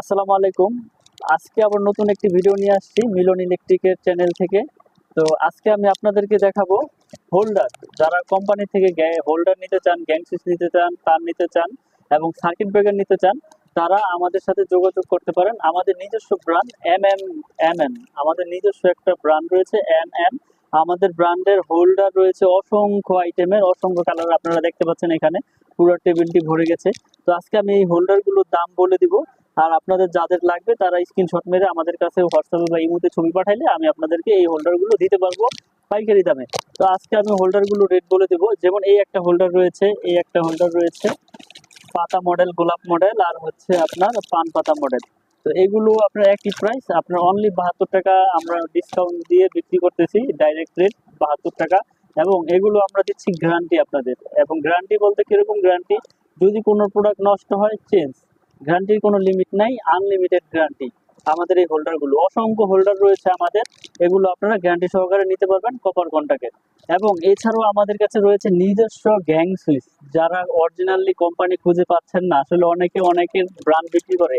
আসসালামু আলাইকুম। আজকে আবার নতুন একটি ভিডিও নিয়ে আসছি মিলন ইলেকট্রিকের চ্যানেল থেকে। তো আজকে আমি আপনাদেরকে দেখাবো হোল্ডার। যারা কোম্পানি থেকে হোল্ডার নিতে চান গ্যাং সুইচ নিতে চান, তার নিতে চান এবং সার্কিট ব্রেকার নিতে চান, তারা আমাদের সাথে যোগাযোগ করতে পারেন। আমাদের নিজস্ব brand M M M M আমাদের নিজস্ব একটা ব্র্যান্ড রয়েছে এম এম আমাদের ব্র্যান্ডের হোল্ডার রয়েছে অসংখ্য আইটেমের অসংখ্য কালার আপনারা দেখতে পাচ্ছেন এখানে। পুরো টেবিলটি ভরে গেছে। তো আজকে আমি এই হোল্ডারগুলোর দাম বলে দিব। আর আপনাদের যাদের লাগবে তারা স্ক্রিনশট মেরে আমাদের কাছে হোয়াটসঅ্যাপে বা ইমোতে ছবি পাঠাইলে আমি আপনাদেরকে এই হোল্ডারগুলো দিতে পারব পাইকারি দামে। তো আজকে আমি হোল্ডারগুলো রেট বলে দেবো। যেমন এই একটা হোল্ডার রয়েছে, এই একটা হোল্ডার রয়েছে, পাতা মডেল গোলাপ মডেল আর হচ্ছে আপনার পান পাতা মডেল তো এগুলো আপনার একই প্রাইস আপনার অনলি বাহাত্তর টাকা আমরা ডিসকাউন্ট দিয়ে বিক্রি করতেছি ডাইরেক্ট রেট বাহাত্তর টাকা। এবং এগুলো আমরা দিচ্ছি গ্যারান্টি আপনাদের। এবং গ্যারান্টি বলতে কীরকম গ্যারান্টি যদি কোনো প্রোডাক্ট নষ্ট হয় চেঞ্জ গ্যারান্টির কোনো লিমিট নাই আনলিমিটেড গ্যারান্টি আমাদের এই হোল্ডারগুলো, অসংখ্য হোল্ডার রয়েছে আমাদের, এগুলো আপনারা গ্যারান্টি সহকারে নিতে পারবেন কপার কন্টাক্টের এবং এছাড়াও আমাদের কাছে রয়েছে নিজস্ব গ্যাং সুইচ যারা অরিজিনালি কোম্পানি খুঁজে পাচ্ছেন না। আসলে অনেকে অনেকের ব্র্যান্ড বিক্রি করে।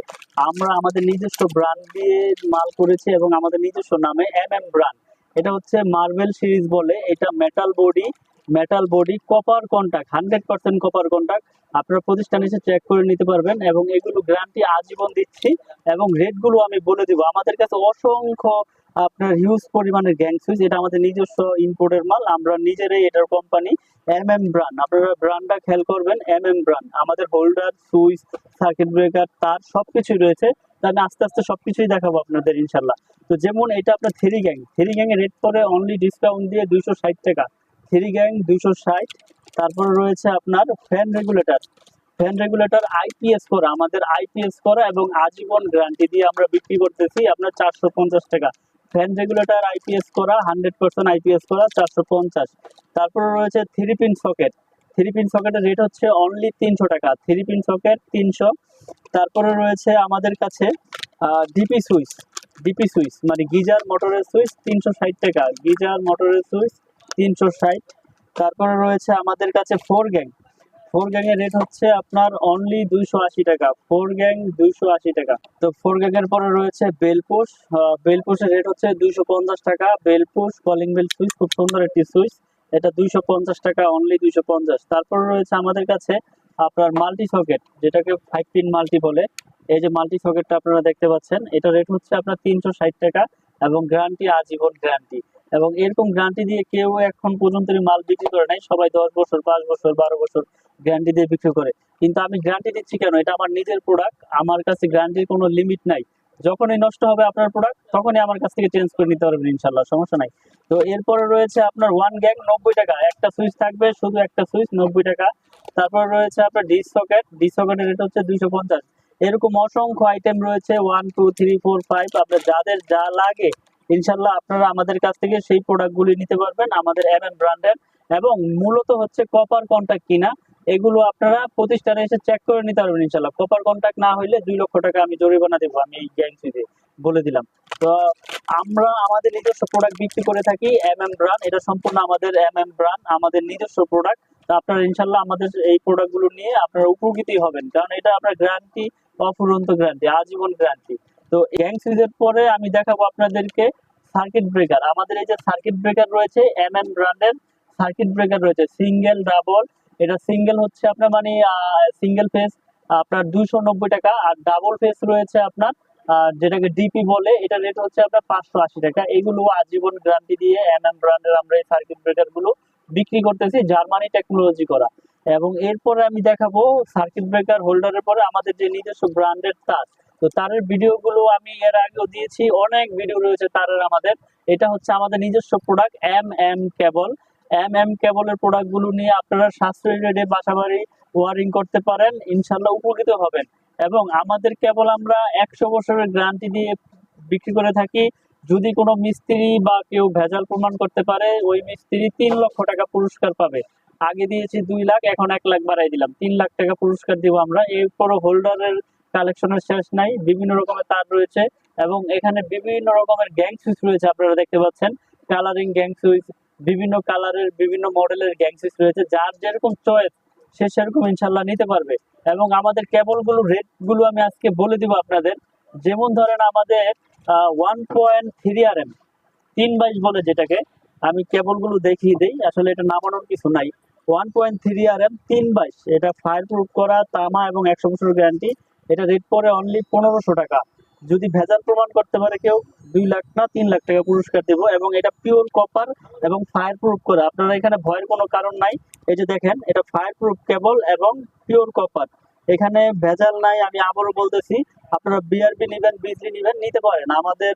আমরা আমাদের নিজস্ব ব্র্যান্ড দিয়ে মাল করেছি এবং আমাদের নিজস্ব নামে এম এম ব্র্যান্ড এটা হচ্ছে মার্বেল সিরিজ বলে, এটা metal body metal body copper contact hundred percent copper contact আপনার প্রতিষ্ঠান এসে চেক করে নিতে পারবেন এবং এগুলো গ্যারান্টি আজীবন দিচ্ছি এবং রেটগুলো আমি বলে দিব। আমাদের কাছে অসংখ্য আপনার হিউজ পরিমাণের গ্যাং সুইচ এটা আমাদের নিজস্ব ইম্পোর্টের মাল, আমরা নিজেরাই এটার কোম্পানি এম এম ব্র্যান্ড আপনারা ব্র্যান্ডটা খেয়াল করবেন এম এম ব্র্যান্ড আমাদের হোল্ডার সুইচ সার্কিট ব্রেকার তার সবকিছুই রয়েছে। তা আমি আস্তে আস্তে সবকিছুই দেখাবো আপনাদের, ইনশাল্লাহ। তো যেমন এটা আপনার থ্রি গ্যাং থ্রি গ্যাং এর রেট পরে অনলি ডিসকাউন্ট দিয়ে দুইশো ষাট টাকা। থ্রি গ্যাং দুশো ষাট। তারপরে রয়েছে আপনার fan regulator. Fan regulator IPS করা, আমাদের আইপিএস করা এবং আজীবন গ্যারান্টি দিয়ে আমরা বিক্রি করতেছি আপনার চারশো পঞ্চাশ টাকা। ফ্যান রেগুলেটর আইপিএস করা, হান্ড্রেড পার্সেন্ট আইপিএস করা, চারশো পঞ্চাশ। তারপরে রয়েছে three pin socket. Three pin সকেটের rate হচ্ছে অনলি তিনশো টাকা। থ্রি পিন সকেট তিনশো। তারপরে রয়েছে আমাদের কাছে ডিপি সুইচ। ডিপি সুইচ মানে গিজার মোটরের সুইচ তিনশো ষাট টাকা। গিজার মোটরের সুইচ তিনশো ষাট। তারপরে রয়েছে আমাদের কাছে ফোর গ্যাং ফোর গ্যাং এর রেট হচ্ছে আপনার অনলি দুইশো আশি টাকা। ফোর গ্যাং দুইশো আশি টাকা। তো ফোর গ্যাং এর পরে রয়েছে বেলপোষ বেলপোষের রেট হচ্ছে দুইশো পঞ্চাশ টাকা। বেলপোষ কলিং বেল সুইচ খুব সুন্দর একটি সুইচ এটা দুইশো পঞ্চাশ টাকা অনলি দুইশো পঞ্চাশ। তারপরে রয়েছে আমাদের কাছে আপনার মাল্টি সকেট যেটাকে ফাইভ পিন মাল্টি বলে। এই যে মাল্টি সকেটটা আপনারা দেখতে পাচ্ছেন, এটা রেট হচ্ছে আপনার তিনশো ষাট টাকা এবং গ্যারান্টি আজীবন গ্যারান্টি এবং এরকম গ্যারান্টি দিয়ে কেউ এখন পর্যন্ত মাল বিক্রি করে নাই। সবাই দশ বছর, পাঁচ বছর, বারো বছর গ্যারান্টি দিয়ে বিক্রি করে। কিন্তু আমি গ্যারান্টি দিচ্ছি কেন? এটা আমার নিজের প্রোডাক্ট আমার কাছে গ্যারান্টির কোনো লিমিট নাই। যখনই নষ্ট হবে আপনার প্রোডাক্ট তখনই আমার কাছ থেকে চেঞ্জ করে নিতে পারবেন ইনশাল্লাহ সমস্যা নাই। তো এরপরে রয়েছে আপনার ওয়ান গ্যাং নব্বই টাকা। একটা সুইচ থাকবে, শুধু একটা সুইচ নব্বই টাকা। তারপর রয়েছে আপনার ডিস সকেট ডিস সকেটের রেট হচ্ছে দুইশো পঞ্চাশ। এরকম অসংখ্য আইটেম রয়েছে। One two three four five আপনার যাদের যা লাগে ইনশাল্লাহ আপনারা আমাদের কাছ থেকে সেই প্রোডাক্টগুলি নিতে পারবেন, আমাদের এম এম ব্র্যান্ডের এবং মূলত হচ্ছে কপার কন্ট্যাক্ট কিনা, এগুলো আপনারা প্রতিষ্ঠানে এসে চেক করে নিতে পারবেন ইনশাল্লাহ কপার কন্ট্যাক্ট না হইলে দুই লক্ষ টাকা আমি জরিমানা দেবো, আমি এই গ্যাংসিতে বলে দিলাম। তো আমরা আমাদের নিজস্ব প্রোডাক্ট বিক্রি করে থাকি এম এম ব্র্যান্ড এটা সম্পূর্ণ আমাদের এম এম ব্র্যান্ড আমাদের নিজস্ব প্রোডাক্ট তো আপনারা ইনশাল্লাহ আমাদের এই প্রোডাক্টগুলো নিয়ে আপনারা উপকৃত হবেন, কারণ এটা আপনার গ্যারান্টি অফুরন্ত গ্যারান্টি আজীবন গ্যারান্টি তো গ্যাং সিরিজের পরে আমি দেখাবো আপনাদেরকে সার্কিট ব্রেকার। আমাদের এই যে সার্কিট ব্রেকার রয়েছে এম এম ব্র্যান্ডের সার্কিট ব্রেকার রয়েছে, সিঙ্গেল ডাবল। এটা সিঙ্গেল হচ্ছে আপনার মানে সিঙ্গেল ফেস আপনার নব্বই টাকা। আর ডাবল ফেস রয়েছে আপনার যেটাকে ডিপি বলে, এটা রেট হচ্ছে আপনার পাঁচশো আশি টাকা। এগুলো আজীবন গ্যারান্টি দিয়ে এম এম ব্র্যান্ডের আমরা এই সার্কিট ব্রেকারগুলো বিক্রি করতেছি, জার্মানি টেকনোলজি করা। এবং এরপরে আমি দেখাবো সার্কিট ব্রেকার হোল্ডারের পরে আমাদের যে নিজস্ব ব্র্যান্ডের তার। তো তারের ভিডিওগুলো আমি এর আগেও দিয়েছি, অনেক ভিডিও রয়েছে তারের আমাদের। এটা হচ্ছে আমাদের নিজস্ব product M M cable M M কেবলের প্রোডাক্টগুলো নিয়ে আপনারা সাশ্রয়ী রেটে বাসাবাড়ি ওয়ারিং করতে পারেন, ইনশাল্লাহ উপকৃত হবেন। এবং আমাদের কেবল আমরা একশো বছরের গ্যারান্টি দিয়ে বিক্রি করে থাকি। যদি কোনো মিস্ত্রি বা কেউ ভেজাল প্রমাণ করতে পারে, ওই মিস্ত্রি তিন লক্ষ টাকা পুরস্কার পাবে। আগে দিয়েছি দুই লাখ, এখন এক লাখ বাড়াই দিলাম। তিন লাখ টাকা পুরস্কার দিব আমরা। এরপরও হোল্ডারের কালেকশনের শেষ নাই, বিভিন্ন রকমের তার রয়েছে এবং এখানে বিভিন্ন রকমের গ্যাং সুইচ রয়েছে আপনারা দেখতে পাচ্ছেন। কালারিং গ্যাং সুইচ বিভিন্ন কালারের বিভিন্ন মডেলের গ্যাং সুইচ রয়েছে। যার যেরকম চয়েস সে সেরকম ইনশাল্লাহ নিতে পারবে। এবং আমাদের কেবলগুলো রেটগুলো আমি আজকে বলে দিব আপনাদের। যেমন ধরেন আমাদের one point three R M তিন বাইশ বলে যেটাকে, আমি কেবলগুলো দেখিয়ে দিই। আসলে এটা নামানোর কিছু নাই। One point three R M তিন বাইশ। এটা ফায়ার প্রুফ করা, তামা এবং একশো বছর গ্যারান্টি এটা রেট পরে অনলি পনেরোশো টাকা। যদি ভেজাল প্রমাণ করতে পারে কেউ, দুই লাখ না তিন লাখ টাকা পুরস্কার দেবো এবং এটা পিওর কপার এবং ফায়ার প্রুফ করা। আপনারা এখানে ভয়ের কোনো কারণ নাই। এই যে দেখেন, এটা ফায়ার প্রুফ কেবল এবং পিওর কপার এখানে ভেজাল নাই, আমি আবারও বলতেছি, আপনারা বিআরবি নেবেন, বিজলি নেবেন, নিতে পারেন। আমাদের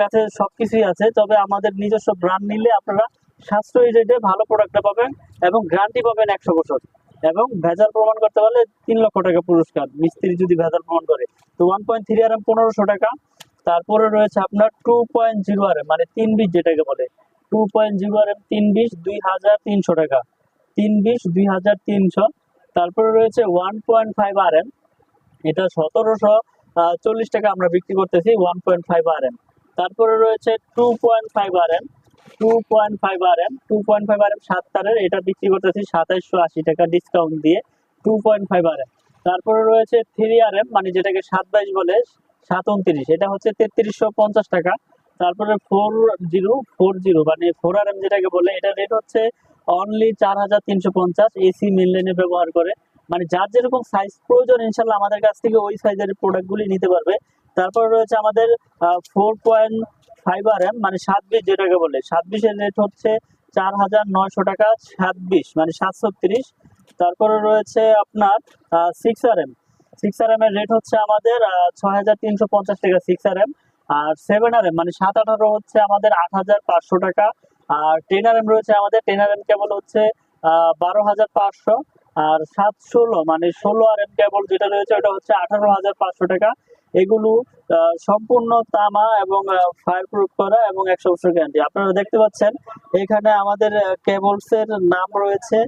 কাছে সবকিছুই আছে, তবে আমাদের নিজস্ব ব্র্যান্ড নিলে আপনারা সাশ্রয়ী রেটে ভালো প্রোডাক্টটা পাবেন এবং গ্যারান্টি পাবেন একশো বছর। এবং ভেজাল প্রমাণ করতে পারলে তিন লক্ষ টাকা পুরস্কার। মিস্ত্রি যদি ভেজাল প্রমাণ করে। তো one point three R M পনেরোশো টাকা। তারপরে রয়েছে আপনার two point zero R M মানে তিন বিশ যেটাকে বলে। Two point zero R M তিন বিশ দুই হাজার তিনশো টাকা। তিন বিশ দুই হাজার তিনশো। তারপরে রয়েছে one point five R M এটা সতেরোশো চল্লিশ টাকা আমরা বিক্রি করতেছি one point five R M তারপরে রয়েছে two point five R M two point five R M two point five R M সাত তারের, এটা বিক্রি করতেছি সাতাইশশো আশি টাকা ডিসকাউন্ট দিয়ে two point five R M তারপরে রয়েছে থ্রি আর এম মানে যেটাকে সাত বাইশ বলে, সাত উনত্রিশ, এটা হচ্ছে তেত্রিশশো পঞ্চাশ টাকা। তারপরে ফোর জিরো ফোর জিরো মানে ফোর আর এম যেটাকে বলে, এটা রেট হচ্ছে অনলি চার হাজার তিনশো পঞ্চাশ এসি মিললেনে ব্যবহার করে। মানে যার যেরকম সাইজ প্রয়োজন, ইনশাল্লাহ আমাদের কাছ থেকে ওই সাইজের প্রোডাক্টগুলি নিতে পারবে। তারপর রয়েছে আমাদের four point five R M মানে সাত বিশ যেটাকে বলে। সাত বিশের রেট হচ্ছে চার হাজার নয়শো টাকা সাত বিশ মানে সাতশো তিরিশ তারপরে রয়েছে আপনার six R M six R M এর রেট হচ্ছে আমাদের ছয় হাজার তিনশো পঞ্চাশ টাকা সিক্স আর এম আর সেভেন আর এম মানে সাত আঠারো হচ্ছে আমাদের আট হাজার পাঁচশো টাকা। আর টেন আর এম রয়েছে আমাদের টেন আর এম কেবল হচ্ছে বারো হাজার পাঁচশো। আর সাত ষোলো মানে ষোলো আর এম কেবল যেটা রয়েছে, ওটা হচ্ছে আঠারো হাজার পাঁচশো টাকা। এগুলো সম্পূর্ণ তামা এবং ফায়ার প্রুফ করা এবং একশো বছর গ্যারান্টি আপনারা দেখতে পাচ্ছেন, এখানে আমাদের কেবলস এর নাম রয়েছে।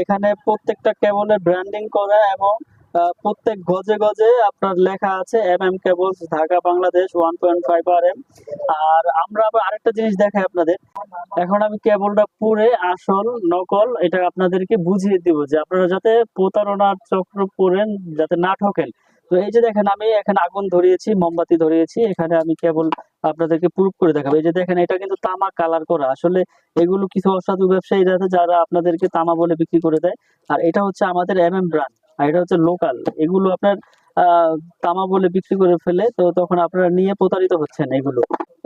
এখানে প্রত্যেকটা কেবলের ব্র্যান্ডিং করা এবং প্রত্যেক গজে গজে আপনার লেখা আছে M M cables Dhaka, Bangladesh one point five R M আর আমরা আবার আরেকটা জিনিস দেখাই আপনাদের। এখন আমি কেবলটা পুরে আসল, নকল, এটা আপনাদেরকে বুঝিয়ে দিব যে আপনারা যাতে প্রতারণার চক্র পড়েন, যাতে না ঠকেন। তো এই যে দেখেন আমি এখানে আগুন ধরিয়েছি, মোমবাতি ধরিয়েছি, এখানে আমি কেবল আপনাদেরকে প্রুফ করে দেখাবো। এই যে দেখেন, এটা কিন্তু তামা কালার করা। আসলে এগুলো কিছু অসাধু ব্যবসায়ীরা আছে যারা আপনাদেরকে তামা বলে বিক্রি করে দেয়। আর এটা হচ্ছে আমাদের এম এম ব্র্যান্ড আর এটা হচ্ছে লোকাল এগুলো আপনার তামা বলে বিক্রি করে ফেলে, তো তখন আপনারা নিয়ে প্রতারিত হচ্ছেন এগুলো।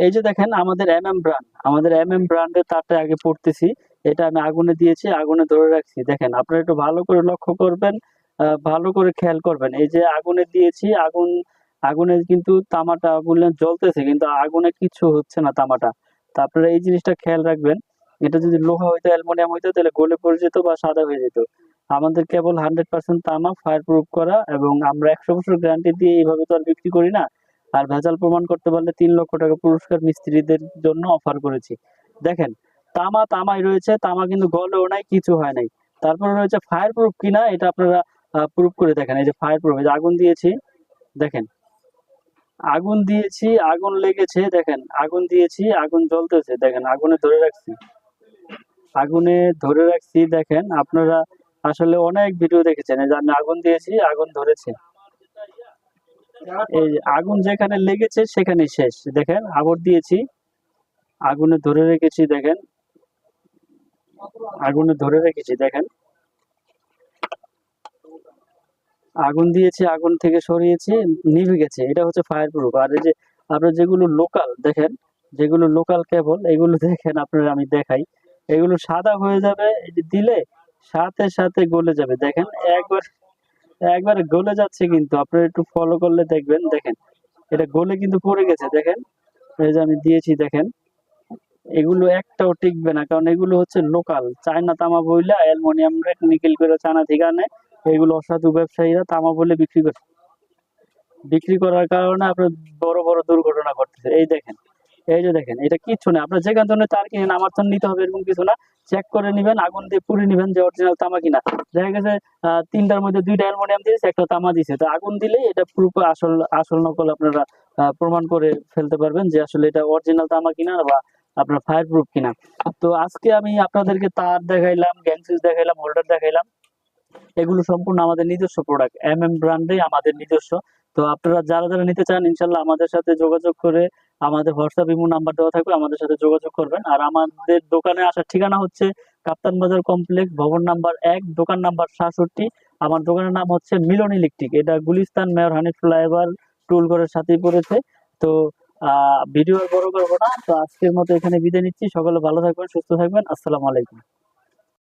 এই যে দেখেন, আমাদের এম এম ব্র্যান্ড আমাদের এম এম ব্র্যান্ডের তারটা আগে পড়তেছি। এটা আমি আগুনে দিয়েছি, আগুনে ধরে রাখছি। দেখেন, আপনারা একটু ভালো করে লক্ষ্য করবেন। ভালো করে খেয়াল করবেন। এই যে আগুনে দিয়েছি, আগুন, আগুনে কিন্তু তামাটা বললেন জ্বলতেছে, কিন্তু আগুনে কিছু হচ্ছে না তামাটা। তা আপনারা এই জিনিসটা খেয়াল রাখবেন। এটা যদি লোহা হইতো, অ্যালুমিনিয়াম হইতো, তাহলে গলে পড়ে যেত বা সাদা হয়ে যেত। আমাদের কেবল হান্ড্রেড পার্সেন্ট তামা, ফায়ার প্রুফ করা এবং আমরা একশো বছর গ্যারান্টি দিয়ে এইভাবে তো আর বিক্রি করি না। আর ভেজাল প্রমাণ করতে পারলে তিন লক্ষ টাকা পুরস্কার মিস্ত্রিদের জন্য অফার করেছি। দেখেন, তামা তামাই রয়েছে, তামা কিন্তু গলেও নাই, কিছু হয় নাই। তারপরে রয়েছে ফায়ার প্রুফ কিনা, এটা আপনারা প্রুফ করে দেখেন, এই যে ফায়ার প্রুফ এই যে আগুন দিয়েছি, দেখেন। আগুন দিয়েছি, আগুন লেগেছে, দেখেন, আগুন দিয়েছি, আগুন জ্বলতেছে, দেখেন, আগুনে ধরে রাখছি। আগুনে ধরে রাখছি, দেখেন, আপনারা আসলে অনেক ভিডিও দেখেছেন, এই যে আগুন দিয়েছি, আগুন ধরেছে। এই আগুন যেখানে লেগেছে সেখানে শেষ, দেখেন, আগুন দিয়েছি, আগুনে ধরে রেখেছি, দেখেন। আগুনে ধরে রেখেছি, দেখেন। আগুন দিয়েছি, আগুন থেকে সরিয়েছি, নিভে গেছে। এটা হচ্ছে ফায়ার প্রুফ আর এই যে আপনার যেগুলো লোকাল দেখেন, যেগুলো লোকাল কেবল এগুলো দেখেন আপনারা, আমি দেখাই। এগুলো সাদা হয়ে যাবে দিলে সাথে সাথে গলে যাবে। দেখেন, একবার একবার গলে যাচ্ছে কিন্তু, আপনারা একটু ফলো করলে দেখবেন, দেখেন। এটা গলে কিন্তু পড়ে গেছে, দেখেন। এই যে আমি দিয়েছি, দেখেন। এগুলো একটাও টিকবে না, কারণ এগুলো হচ্ছে লোকাল চায়না তামা বইলা অ্যালুমিনিয়াম রেট নিকেল করে চায়না থেকে আনে এগুলো অসাধু ব্যবসায়ীরা তামা বলে বিক্রি করে বিক্রি করার কারণে আপনার বড় বড় দুর্ঘটনা ঘটতেছে। এই দেখেন, এই যে দেখেন, এটা কিচ্ছু না। আপনার যেখান থেকে তার কিনেন আমার তো নিতে হবে এরকম কিছু না। চেক করে নিবেন, আগুন দিয়ে পুড়ে নিবেন যে অরিজিনাল তামা কিনা। দেখা গেছে তিনটার মধ্যে দুইটা অ্যালুমিনিয়াম দিয়েছে, একটা তামা দিয়েছে। তো আগুন দিলেই এটা প্রুফ আসল আসল নকল আপনারা প্রমাণ করে ফেলতে পারবেন যে আসলে এটা অরিজিনাল তামা কিনা বা আপনার ফায়ার প্রুফ কিনা। তো আজকে আমি আপনাদেরকে তার দেখাইলাম গ্যাংসিস দেখাইলাম হোল্ডার দেখাইলাম। এগুলো সম্পূর্ণ আমাদের নিজস্ব প্রোডাক্ট এম এম ব্র্যান্ডেই আমাদের নিজস্ব। তো আপনারা যারা যারা নিতে চান, ইনশাল্লাহ আমাদের সাথে যোগাযোগ করে আমাদের হোয়াটসঅ্যাপ ইমো নাম্বার দেওয়া থাকবে, আমাদের সাথে যোগাযোগ করবেন। আর আমাদের দোকানে আসার ঠিকানা হচ্ছে কাপ্তান বাজার কমপ্লেক্স ভবন নাম্বার এক, দোকান নাম্বার সাতষট্টি। আমার দোকানের নাম হচ্ছে মিলন ইলেকট্রিক। এটা গুলিস্তান মেয়র হানিফ ফ্লাইওভার টুলঘরের সাথেই পড়েছে। তো ভিডিও আর বড় করব না। তো আজকের মতো এখানে বিদায় নিচ্ছি। সকলে ভালো থাকবেন, সুস্থ থাকবেন। আসসালামু আলাইকুম।